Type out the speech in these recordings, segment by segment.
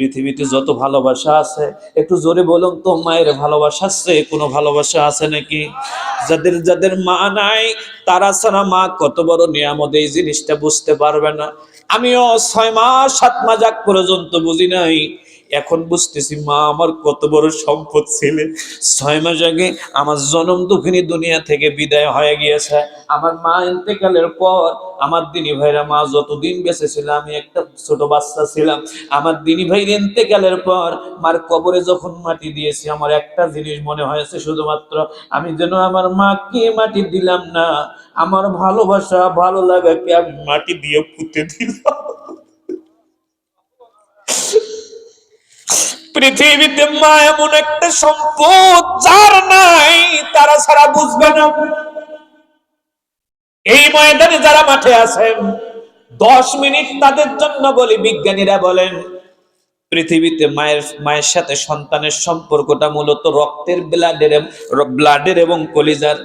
পৃথিবীতে যত ভালোবাসা আছে, একটু জোরে বলুন তো, মায়ের ভালোবাসা আছে, কোনো ভালোবাসা আছে নাকি? যাদের যাদের মা নাই, তারা ছাড়া মা কত বড় নিয়ামত, এই জিনিসটা বুঝতে পারবে না। আমিও ছয় মাস, সাত মাস পর্যন্ত বুঝি নাই এখন বুঝতেছি মা আমার কত বড় সম্পদ ছিলেন ছয় মাস আগে আমার জনম দুঃখিনী দুনিয়া থেকে বিদায় হয়ে গিয়েছে। আমার মা ইন্তেকালের পর আমার দিনী ভাইরা মা যতদিন বেঁচে ছিল, আমি একটা ছোট বাচ্চা ছিলাম। আমার দিনী ভাই ইন্তেকালের পর মার কবরে যখন মাটি দিয়েছি, আমার একটা জিনিস মনে হয়েছে শুধুমাত্র, আমি যেন আমার মাকে মাটি দিলাম না। আমার ভালোবাসা ভালো লাগাকে আমি মাটি দিয়ে পুঁতে দিলাম। পৃথিবীতে মা এমন একটা সম্পদ যার নাই, তারা ছাড়া বুঝবে না। এই ময়দানে যারা মাঠে আছেন, দশ মিনিট তাদের জন্য বলি, বিজ্ঞানীরা বলেন, পৃথিবীতে মায়ের মায়ের সাথে সন্তানের সম্পর্কটা মূলত রক্তের ব্লাডের ব্লাডের এবং কলিজার।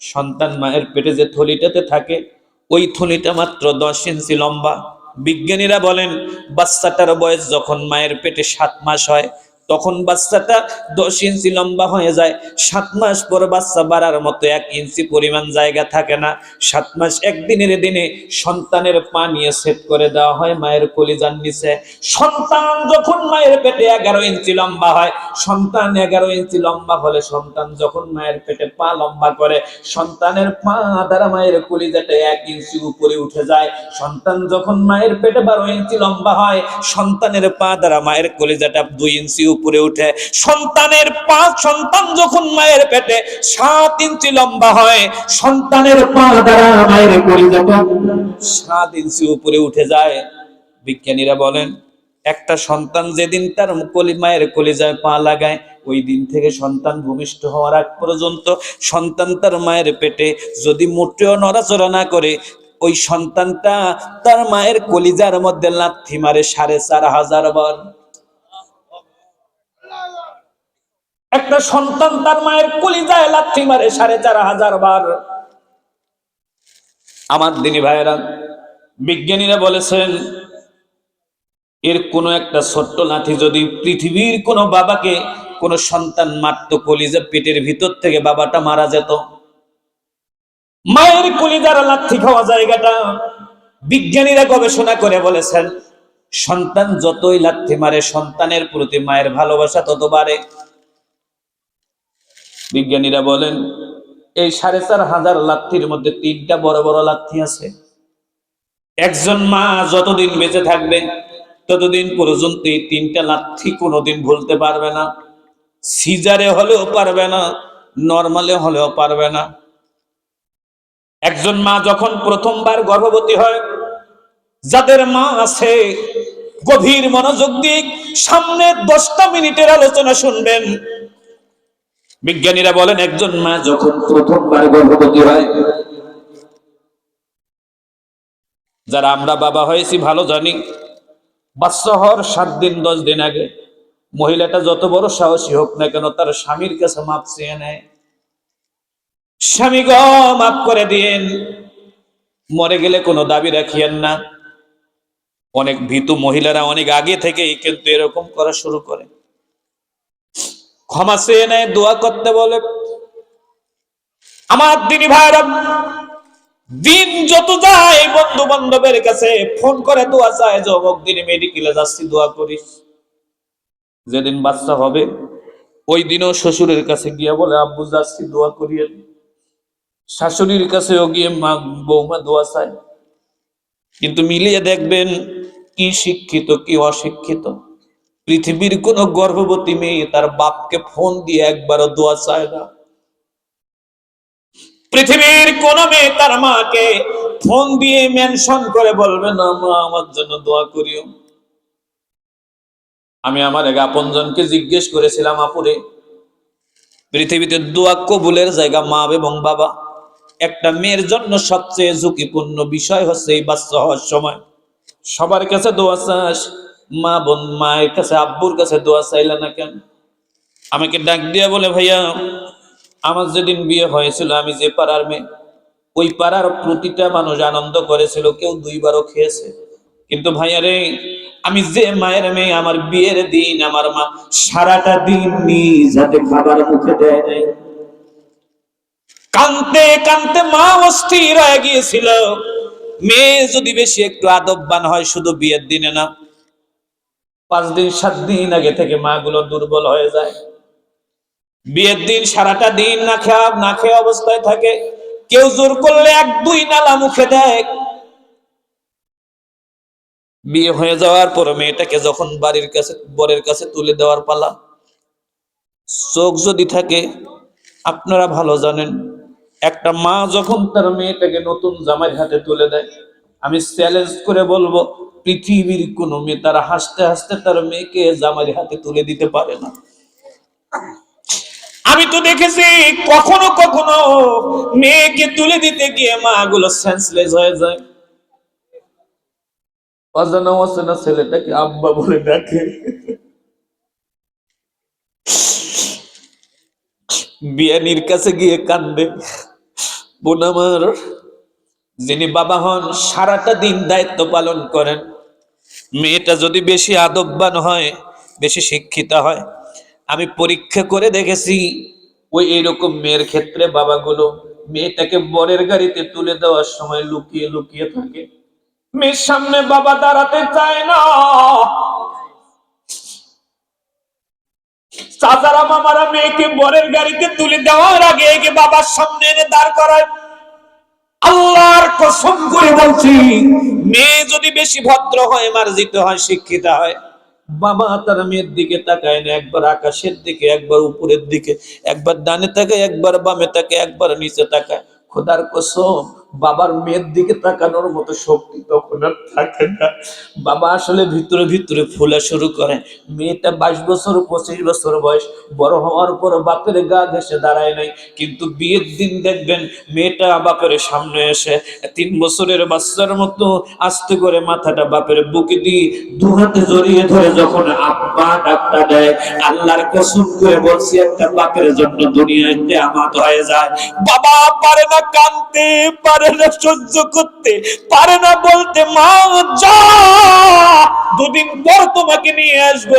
সন্তান মায়ের পেটে যে থলিটাতে থাকে, ওই থলিটা মাত্র দশ ইঞ্চি লম্বা। বিজ্ঞানীরা বলেন বাচ্চাটার বয়স যখন মায়ের পেটে সাত মাস হয় তখন বাচ্চাটা দশ ইঞ্চি লম্বা হয়ে যায়। সাত মাস পর বাচ্চা বাড়ার মতো এক ইঞ্চি পরিমাণ জায়গা থাকে না। সাত মাস একদিনের দিনে সন্তানের পা নিয়ে সেট করে দেওয়া হয় মায়ের কলিজার নিচে। সন্তান যখন মায়ের পেটে এগারো ইঞ্চি লম্বা হয়, সন্তান এগারো ইঞ্চি লম্বা হলে সন্তান যখন মায়ের পেটে পা লম্বা করে, সন্তানের পা দ্বারা মায়ের কলিজাটা এক ইঞ্চি উপরে উঠে যায়। সন্তান যখন মায়ের পেটে বারো ইঞ্চি লম্বা হয়, সন্তানের পা দ্বারা মায়ের কলিজাটা দুই ইঞ্চি উপরে উঠে সন্তানের পা সন্তান যখন মায়ের পেটে সাত ইঞ্চি লম্বা হয়, সন্তানের পা দ্বারা মায়ের কলিজাটা সাত ইঞ্চি উপরে উঠে যায়, বিজ্ঞানীরা বলেন, একটা সন্তান যেদিন তার কলি, মায়ের কলিজায় পা লাগায়, ওই দিন থেকে সন্তান ভূমিষ্ঠ হওয়ার আগ পর্যন্ত সন্তান তার মায়ের পেটে যদি মোটেও নড়াচড়া না করে, ওই সন্তানটা তার মায়ের কলিজার মধ্যে লাথি মারে সাড়ে চার হাজার বার। একটা সন্তান তার মায়ের কলিজায় লাথি মারে সাড়ে চার হাজার বার। আমার দিনী ভাইয়েরা, বিজ্ঞানীরা বলেছেন, এর কোনো একটা ছোট্ট লাঠি যদি পৃথিবীর কোনো বাবাকে, কোনো সন্তান মারত কলিজা পেটের ভিতর থেকে বাবাটা মারা যেত। মায়ের কলিজার লাথি খাওয়া জায়গাটা বিজ্ঞানীরা গবেষণা করে বলেছেন, সন্তান যতই লাথি মারে, সন্তানের প্রতি মায়ের ভালোবাসা তত বাড়ে। বিজ্ঞানীরা বলেন, এই সাড়ে চার হাজার লাথির মধ্যে তিনটা বড় বড় লাথি আছে। একজন মা যতদিন বেঁচে থাকবে, ততদিন পর্যন্ত এই তিনটা লাথি কোনোদিন ভুলতে পারবে না। সিজারে হলেও পারবে না, নর্মালে হলেও পারবে না। একজন মা যখন প্রথমবার গর্ভবতী হয়, যাদের মা আছে, গভীর মনোযোগ দিক সামনে দশটা মিনিটের আলোচনা শুনবেন। বিজ্ঞানীরা বলেন, একজন মা যখন প্রথমবার গর্ভবতী হয়, যারা আমরা বাবা হয়েছি, ভালো জানি বাচ্চা হওয়ার সাত দিন, দশ দিন আগে মহিলাটা যত বড় সাহসী হোক না কেন, তার স্বামীর কাছে মাপ চেয়ে নেয়। স্বামী গ মাফ করে দিন। মরে গেলে কোনো দাবি রাখিয়েন না। অনেক ভীতু মহিলারা অনেক আগে থেকেই কিন্তু এরকম করা শুরু করে। ক্ষমা চেয়ে নেয়, দোয়া করতে বলে। আমার দিনী ভাইরা দিন যত যায় বন্ধু বান্ধবের কাছে ফোন করে দোয়া চায়, যে অমুক দিনে মেডিকেলে যাচ্ছি, দোয়া করিস। যেদিন বাচ্চা হবে, ওই দিনও শ্বশুরের কাছে গিয়ে বলে, আব্বু যাচ্ছি, দোয়া করিয়েন শাশুড়ির কাছেও গিয়ে মা, বৌমা দোয়া চায়। কিন্তু মিলিয়ে দেখবেন, কি শিক্ষিত, কি অশিক্ষিত। পৃথিবীর কোন গর্ভবতী মেয়ে তার বাপকে ফোন দিয়ে একবারও দোয়া চায় না। পৃথিবীর কোন মেয়ে তার মাকে ফোন দিয়ে মেনশন করে বলবে, না মা, আমার জন্য দোয়া করিও। আমি আমার এক আপনজনকে জিজ্ঞেস করেছিলাম, আপুরে, পৃথিবীতে দোয়া কবুলের জায়গা মা এবং বাবা? একটা মেয়ের জন্য সবচেয়ে ঝুঁকিপূর্ণ বিষয় হচ্ছে এই বাচ্চা হওয়ার সময়। সবার কাছে দোয়া চাস মা বোন, মায়ের কাছে, আব্বুর কাছে দোয়া চাইলে না কেন? আমাকে ডাক দিয়া বলে, ভাইয়া, আমার যেদিন বিয়ে হয়েছিল, আমি যে পাড়ার মেয়ে, ওই পাড়ার প্রতিটা মানুষ আনন্দ করেছিল, কেউ দুইবারও খেয়েছে। কিন্তু ভাইয়ারে আমি যে মায়ের মেয়ে, আমার বিয়ের দিন, আমার মা সারাটা দিন নিজ খাবার মুখে দেয় নাই। কানতে কানতে মা অস্থির হয়ে গিয়েছিল। মেয়ে যদি বেশি একটু আদববান হয়, শুধু বিয়ের দিনে না পাঁচ দিন, সাত দিন আগে থেকে মা গুলো দুর্বল হয়ে যায়। বিয়ের দিন সারাটা দিন না খেয়া, না খেয়ে অবস্থায় থাকে। কেউ জোর করলে এক, দুই নালা মুখে দেয়। বিয়ে হয়ে যাওয়ার পর মেয়েটাকে যখন বাড়ির কাছে, বরের কাছে তুলে দেওয়ার পালা। চোখ যদি থাকে, আপনারা ভালো জানেন, একটা মা যখন তার মেয়েটাকে নতুন জামাই হাতে তুলে দেয়, আমি চ্যালেঞ্জ করে বলব পৃথিবীর কোনো মেয়ে তারা হাসতে হাসতে তার মেয়েকে জামাইয়ের হাতে তুলে দিতে পারে না। আমি তো দেখেছি কখনো কখনো মেয়েকে তুলে দিতে গিয়ে মা গুলো সেন্সলেস হয়ে যায়। অজানা অচেনা ছেলেটাকে আব্বা বলে ডাকে। বিয়ানির কাছে গিয়ে কান্দে। বোন আমার যিনি বাবা হন, সারাটা দিন দায়িত্ব পালন করেন। মেয়েটা যদি বেশি আদববান হয়, বেশি শিক্ষিত হয়, আমি পরীক্ষা করে দেখেছি, ওই এরকম মেয়ের ক্ষেত্রে বাবাগুলো মেয়েটাকে বরের গাড়িতে তুলে দেওয়ার সময় লুকিয়ে লুকিয়ে থাকে। মেয়ের সামনে বাবা দাঁড়াতে চায় না। চাচারা মামারা মেয়েকে বরের গাড়িতে তুলে দেওয়ার আগে বাবার সামনে এনে দাঁড় করায়। আল্লাহর কসম করে বলছি, মেয়ে যদি বেশি ভদ্র হয়, মার্জিত হয়, শিক্ষিত হয়, বাবা তার মেয়ের দিকে তাকায় না, একবার আকাশের দিকে, একবার উপরের দিকে, একবার ডানে তাকায়, একবার বামে তাকায়, একবার নিচে তাকায়। খোদার কসম বাবার মেয়ের দিকে তাকানোর মতো শক্তি তখন আর থাকে না। বাবা আসলে ভিতরে ভিতরে ফুলা শুরু করে। মেয়েটা বাইশ বছর, পঁচিশ বছর বয়স, বড় হওয়ার পর বাপের গা ঘেসে দাঁড়ায় নাই। কিন্তু বিয়ের দিন দেখবেন মেয়েটা বাপের সামনে এসে তিন বছরের বাচ্চার মতো আস্তে করে মাথাটা বাপের বুকে দিয়ে দু হাতে জড়িয়ে ধরে যখন আব্বা ডাকটা দেয়, আল্লাহর কসম করে বলছি, একটা বাপের জন্য দুনিয়াতে আমাত হয়ে যায়। বাবা পারে না কানতে পারে না সহ্য করতে, পারে না বলতে, মা, যা। দুদিন পর তোমাকে নিয়ে আসব।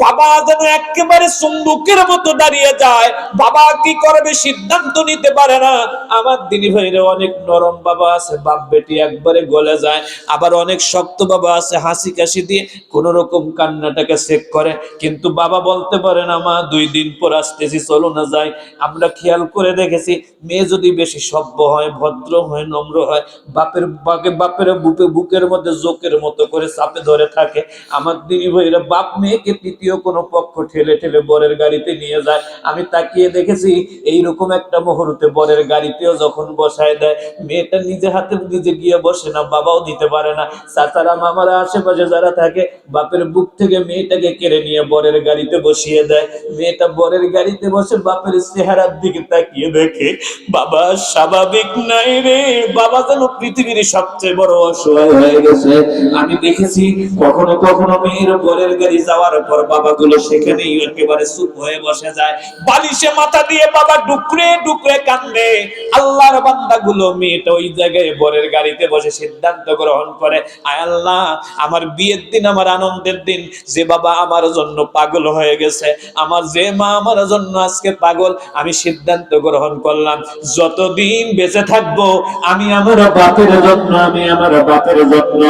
বাবা যেন একেবারে চুম্বুকের মতো দাঁড়িয়ে যায়। বাবা কি করবে সিদ্ধান্ত নিতে পারে না। আমার দিনী ভাইরে অনেক নরম বাবা আছে, বাপ বেটি একবারে গলে যায়। আবার অনেক শক্ত বাবা আছে, হাসি কাশি দিয়ে কোন রকম কান্নাটাকে চেক করে। কিন্তু বাবা বলতে পারে না, মা, দুই দিন পর আসতেছি, চলো না যাই। আমরা খেয়াল করে দেখেছি, মেয়ে যদি বেশি সভ্য হয়, ভদ্র হয় নম্র হয়, বাপের বাকে বাপের বুকে বুকের মধ্যে জোকের মতো করে চাপে ধরে থাকে। আমার দিদি ভাইরা বাপ মেয়েকে তৃতীয় কোনো পক্ষ ঠেলে ঠেলে বরের গাড়িতে নিয়ে যায়। আমি তাকিয়ে দেখেছি এইরকম একটা মুহূর্তে বরের গাড়িতেও যখন বসায় দেয়, মেয়েটা নিজে হাতে নিজে গিয়ে বসে না, বাবাও দিতে পারে না। চাচারা মামারা আশেপাশে যারা থাকে, বাপের বুক থেকে মেয়েটাকে কেড়ে নিয়ে বরের গাড়িতে বসিয়ে দেয়। মেয়েটা বরের গাড়িতে বসে বাপের চেহারার দিকে তাকিয়ে দেখে, বাবা, স্বাভাবিক নাই রে। বাবা যেন পৃথিবীর সবচেয়ে বড় অসহায় হয়ে গেছে। আমি দেখেছি কখনো কখনো মেয়ের বরের গাড়ি যাওয়ার পর বাবাগুলো সেখানেই একেবারে চুপ হয়ে বসে যায়। বালিশে মাথা দিয়ে বাবা ডুকরে ডুকরে কান্দে আল্লাহর বান্দাগুলো মেয়েটা ওই জায়গায় বরের গাড়িতে বসে সিদ্ধান্ত গ্রহণ করে, আয় আল্লাহ, আমার বিয়ের দিন, আমার আনন্দের দিন, যে বাবা আমার জন্য পাগল হয়ে গেছে, আমার যে মা আমার জন্য আজকে পাগল, আমি সিদ্ধান্ত গ্রহণ করলাম, যতদিন বেঁচে থাকব আমি আমার বাপের যত্ন, আমি আমার বাপের যত্ন।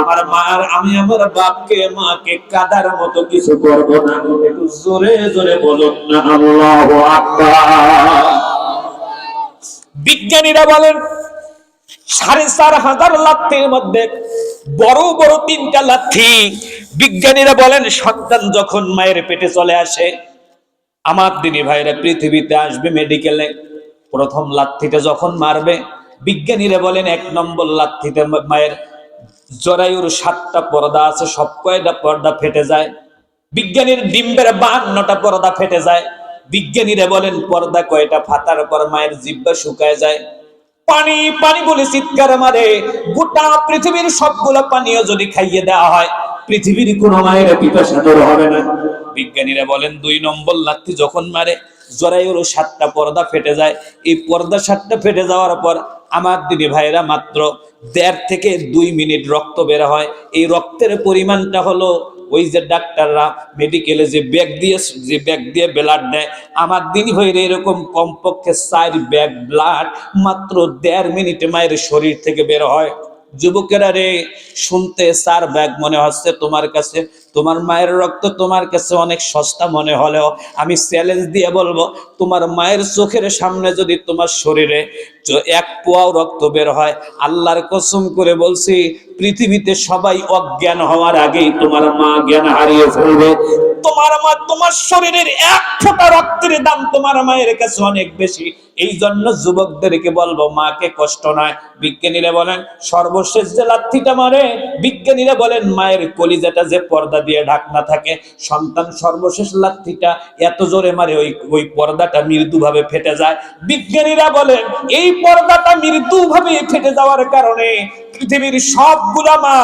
আমার মার, আমি আমার বাপকে, মাকে কাদার মতো কিছু করব না। একটু জোরে জোরে বলুন না, আল্লাহু বিজ্ঞানীরা বলেন, সাড়ে চার হাজার লাথির মধ্যে বড় বড় তিনটা লাথি বিজ্ঞানীরা বলেন, সন্তান যখন মায়ের পেটে চলে আসে, আমার দিনী ভাইরা পৃথিবীতে আসবে মেডিকেলে প্রথম লাথিটা যখন মারবে বিজ্ঞানীরা বলেন, এক নম্বর লাথিতে মায়ের জরায়ুর সাতটা পর্দা আছে, সব কয়টা পর্দা ফেটে যায়? বিজ্ঞানীর ডিম্বের বাহান্নটা পর্দা ফেটে যায়। বিজ্ঞানীরা বলেন, পর্দা কয়টা ফাটার পর মায়ের জিব্বা শুকায় যায়। পানি পানি বলে চিৎকার মারে। গোটা পৃথিবীর সবগুলো পানীয় যদি খাইয়ে দেওয়া হয়, পৃথিবীর কোনো মায়ের পিপাসা দূর হবে না। বিজ্ঞানীরা বলেন, দুই নম্বর লাথি যখন মারে, জরায়ুর সাতটা পর্দা ফেটে যায়। এই পর্দা সাতটা ফেটে যাওয়ার পর আমার দিদি ভাইরা মাত্র দেড় থেকে দুই মিনিট রক্ত বের হয়। এই রক্তের পরিমাণটা হলো ওই যে ডাক্তাররা মেডিকেলে যে ব্যাগ দিয়ে, যে ব্যাগ দিয়ে ব্লাড দেয়, আমার দিন হয়ে এরকম কমপক্ষে চার ব্যাগ ব্লাড মাত্র দেড় মিনিটে মায়ের শরীর থেকে বের হয়। যুবকেরা রে, শুনতে চার ব্যাগ মনে হচ্ছে তোমার কাছে। তোমার মায়ের রক্ত তোমার কাছে অনেক সস্তা মনে হলেও আমি চ্যালেঞ্জ দিয়ে বলব, তোমার মায়ের চোখের সামনে যদি তোমার শরীরে এক পোয়াও রক্ত বের হয়, আল্লাহর কসম করে বলছি, পৃথিবীতে সবাই অজ্ঞান হওয়ার আগেই তোমার মা জ্ঞান হারিয়ে ফেলবে। তোমার মা, তোমার শরীরের এক ফোঁটা রক্তের দাম তোমার মায়ের কাছে অনেক বেশি। এই জন্য যুবকদেরকে বলব, মাকে কষ্ট নয়। বিজ্ঞানীরা বলেন, সর্বশেষ যে লাথিটা মারে, বিজ্ঞানীরা বলেন, মায়ের কলিজাটা যে পর্দা দিয়ে ঢাকনা থাকে, সন্তান সর্বশেষ লাথিটা এত জোরে মারে, ওই ওই পর্দাটা মৃদুভাবে ফেটে যায়। বিজ্ঞানীরা বলেন, এই পর্দাটা মৃদুভাবে ফেটে যাওয়ার কারণে পৃথিবীর সবগুলা মা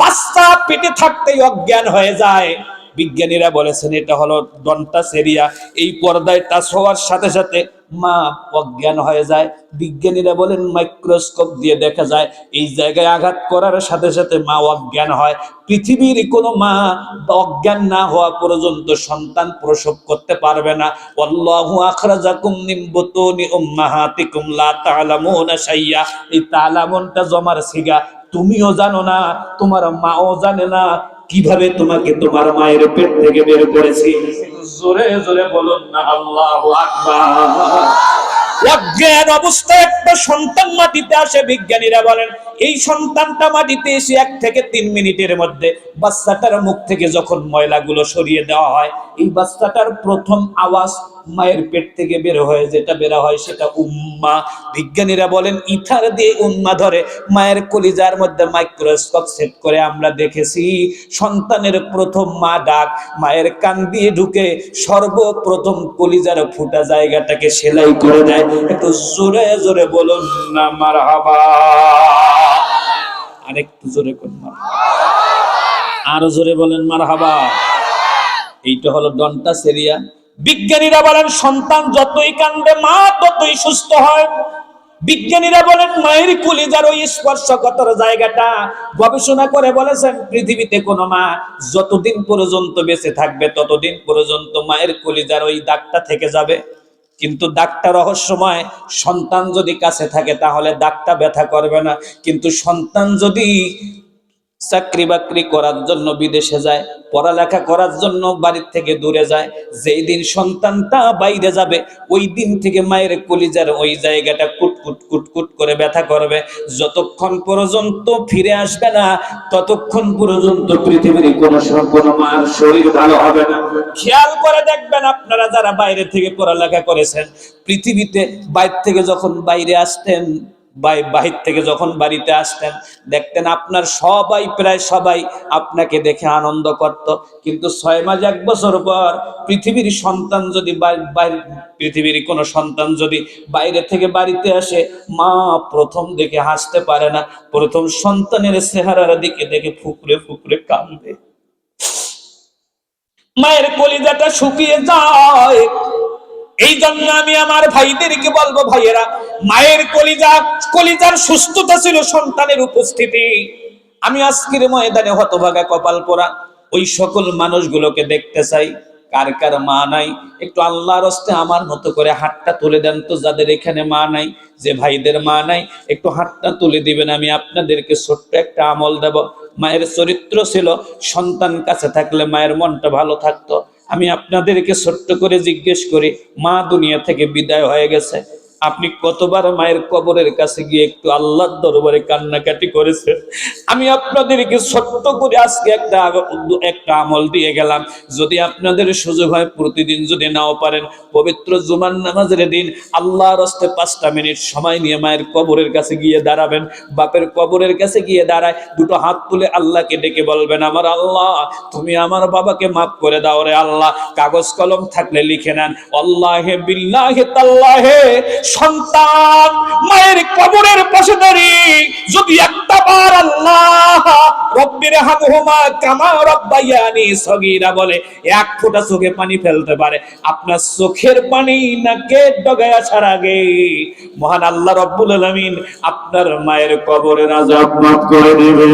বাচ্চা পেটে থাকতেই অজ্ঞান হয়ে যায়। বিজ্ঞানীরা বলেছেন, এটা হলো ডন্টা সেরিয়া। এই পর্দায় টাচ হওয়ার সাথে সাথে মা অজ্ঞান হয়ে যায়। বিজ্ঞানীরা বলেন, মাইক্রোস্কোপ দিয়ে দেখা যায়, এই জায়গায় আঘাত করার সাথে সাথে মা অজ্ঞান হয়। পৃথিবীর কোনো মা অজ্ঞান না হওয়া পর্যন্ত সন্তান প্রসব করতে পারবে না। আল্লাহু আখরাজাকুম মিন বুতুনি উম্মাহাতিকুম লা তা'লামুনা শাইয়া। এই তা'লামুনটা জমার সিগা তুমিও জানো না, তোমার মাও জানে না কীভাবে তোমাকে তোমার মায়ের পেট থেকে বের করেছি? জোরে জোরে বলুন না আল্লাহ অজ্ঞান অবস্থায় একটা সন্তান মাটিতে আসে বিজ্ঞানীরা বলেন এই সন্তানটা মাটিতে এসে এক থেকে তিন মিনিটের মধ্যে বাচ্চাটার মুখ থেকে যখন ময়লাগুলো সরিয়ে দেওয়া হয় এই বাচ্চাটার প্রথম আওয়াজ মায়ের পেট থেকে বের হয়ে যেটা বের হয় সেটা উম্মা। বিজ্ঞানীরা বলেন, ইথার দিয়ে উম্মা ধরে, মায়ের কলিজার মধ্যে মাইক্রোস্কোপ সেট করে আমরা দেখেছি, সন্তানের প্রথম মা ডাক, মায়ের কান দিয়ে ঢুকে সর্বপ্রথম কলিজার ফুটা জায়গাটাকে সেলাই করে দেয়। একটু জোরে জোরে বলুন না, মারহাবা। আরেকটু জোরে করুন আরও জোরে বলেন, মারহাবা। এইটা হলো ডন্টা সেরিয়া বিজ্ঞানীরা বলেন, সন্তান যতই কান্দে মা ততই সুস্থ হয়। বিজ্ঞানীরা বলেন, মায়ের কলিজার ওই স্পর্শকতর জায়গাটা গবেষণা করে বলেছেন, পৃথিবীতে কোনো মা যতদিন পর্যন্ত বেঁচে থাকবে, ততদিন পর্যন্ত মায়ের কলিজার ওই দাগটা থেকে যাবে। কিন্তু দাগটা রহস্যময়, সন্তান যদি কাছে থাকে তাহলে দাগটা ব্যথা করবে না। কিন্তু সন্তান যদি চাকরি বাকরি করার জন্য বিদেশে যায়, পড়ালেখা করার জন্য বাড়ির থেকে দূরে যায়, যেই দিন সন্তানটা বাইরে যাবে, ওই দিন থেকে মায়ের কলিজার ওই জায়গাটা কুটকুট কুটকুট করে ব্যথা করবে। যতক্ষণ পর্যন্ত ফিরে আসবে না, ততক্ষণ পর্যন্ত পৃথিবীর কোন মার শরীর ভালো হবে না। খেয়াল করে দেখবেন আপনারা যারা বাইরে থেকে পড়ালেখা করেছেন, পৃথিবীতে বাইরে থেকে যখন বাইরে আসতেন বাহির থেকে যখন বাড়িতে আসতেন, দেখতেন আপনার সবাই, প্রায় সবাই আপনাকে দেখে আনন্দ করত। কিন্তু ছয় মাস, এক বছর পর পৃথিবীর সন্তান যদি পৃথিবীর কোনো সন্তান যদি বাইরে থেকে বাড়িতে আসে, মা প্রথম দেখে হাসতে পারে না। প্রথম সন্তানের চেহারার দিকে দেখে ফুকরে ফুকরে কান্দে মায়ের কলিজাটা শুকিয়ে যায়। এই জন্য আমি আমার ভাইদেরকে বলব, ভাইয়েরা, মায়ের কলিজা, কলিজার সুস্থতা ছিল সন্তানের উপস্থিতি। আমি আজকের ময়দানে হতভাগা কপাল পোড়া ওই সকল মানুষগুলোকে দেখতে চাই। কার কার মা নাই? একটু আল্লাহর হস্তে আমার মতো করে হাতটা তুলে দেন তো যাদের এখানে মা নাই, যে ভাইদের মা নাই, একটু হাতটা তুলে দিবেন, আমি আপনাদেরকে ছোট্ট একটা আমল দেব। মায়ের চরিত্র ছিল, সন্তান কাছে থাকলে মায়ের মনটা ভালো থাকতো। আমি আপনাদেরকে ছোট্ট করে জিজ্ঞেস করি মা দুনিয়া থেকে বিদায় হয়ে গেছে? আপনি কতবার মায়ের কবরের কাছে গিয়ে একটু আল্লাহর দরবারে কান্নাকাটি করেছেন? আমি আপনাদেরকে ছোট্ট করে আজকে একটা একটা আমল দিয়ে গেলাম। যদি আপনাদের সুযোগ হয়, প্রতিদিন যদি নাও পারেন, পবিত্র জুমান নামাজের দিন আল্লাহর হস্তে পাঁচটা মিনিট সময় নিয়ে মায়ের কবরের কাছে গিয়ে দাঁড়াবেন। বাপের কবরের কাছে গিয়ে দাঁড়ায়, দুটো হাত তুলে আল্লাহকে ডেকে বলবেন, আমার আল্লাহ, তুমি আমার বাবাকে মাফ করে দাও রে আল্লাহ। কাগজ কলম থাকলে লিখে নেন, আল্লাহে বিল্লাহে তাল্লাহে সন্তান মায়ের কবরের পাশে দাঁড়িয়ে যদি একটা বার আল্লাহ রব্বির হামহুমা কামা রব্বায়ানি সগীরা বলে, এক ফোঁটা চোখে পানি ফেলতে পারে। আপনার চোখের পানি নাকে ডগায় আসার আগে মহান আল্লাহ রব্বুল আলামিন আপনার মায়ের কবরের আজাব মাফ করে দিবে